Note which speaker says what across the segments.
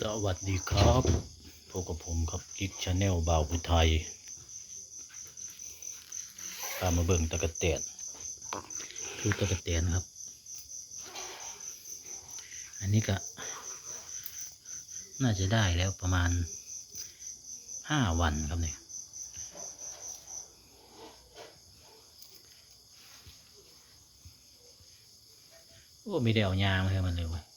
Speaker 1: สวัสดีครับพบกับผมครับกิ๊กชาแนลบ่าวพุไทยพามาเบิ่งตะกะแตนคือตะกะแตนครับ อันนี้ก็ น่าจะได้แล้วประมาณห้าวันครับเนี่ยโอ้มีเดี่ยวยางมาให้มันเลยว้ย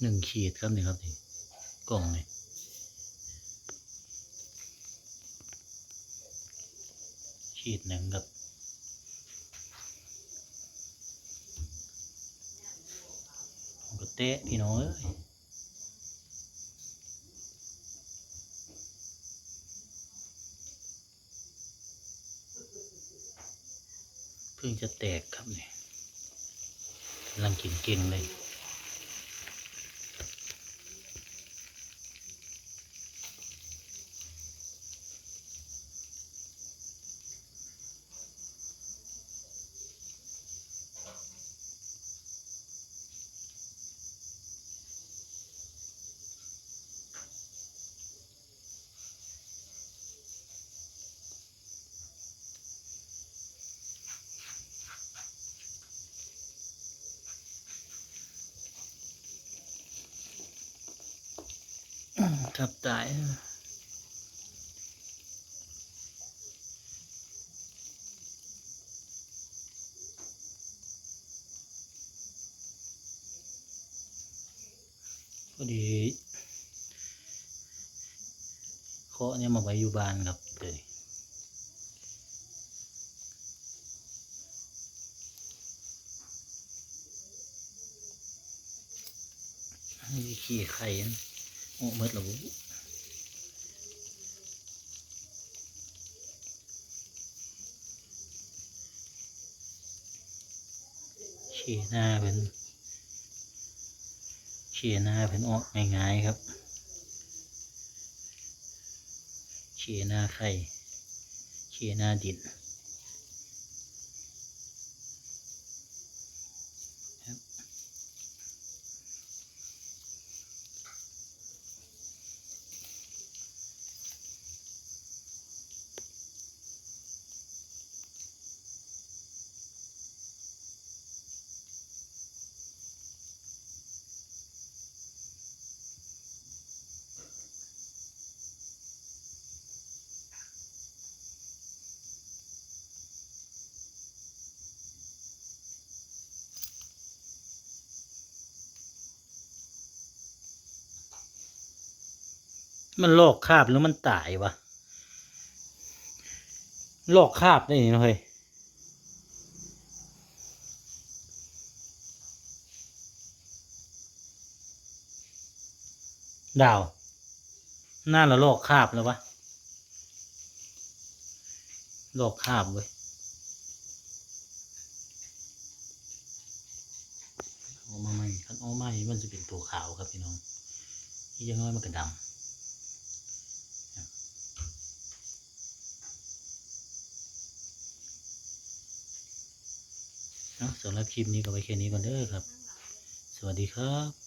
Speaker 1: หนึ่งขีดครับนี่ครับนี่กล่องนี่ขีดหนึ่งครับผมก็เตะพี่น้องเอ้ยเพิ่งจะแตกครับเนี่กำลังกินเก่งเลย ทับตายพอดีเคาะเนี่ยมาไว้อยู่บ้านครับเดี๋ยวนี้นี่ขี้ไข่ โอ้เมื่อแล้วบุเชียหน้าเป็นเชียหน้าเป็นออกง่ายๆครับเชียหน้าไข่เชียหน้าดิน มันลอกคาบหรือมันตายวะลอกคาบได้นี่เนาะเฮ้ยดาว หน้าเราลอกคาบแล้ววะลอกคาบเว้ยเอามาใหม่คันเอาใหม่มันจะเป็นตัวขาวครับพี่น้องอีกอยังน้อยมันก็ดำ เนาะ สำหรับคลิปนี้ก็ไว้แค่นี้ก่อนเด้อครับ สวัสดีครับ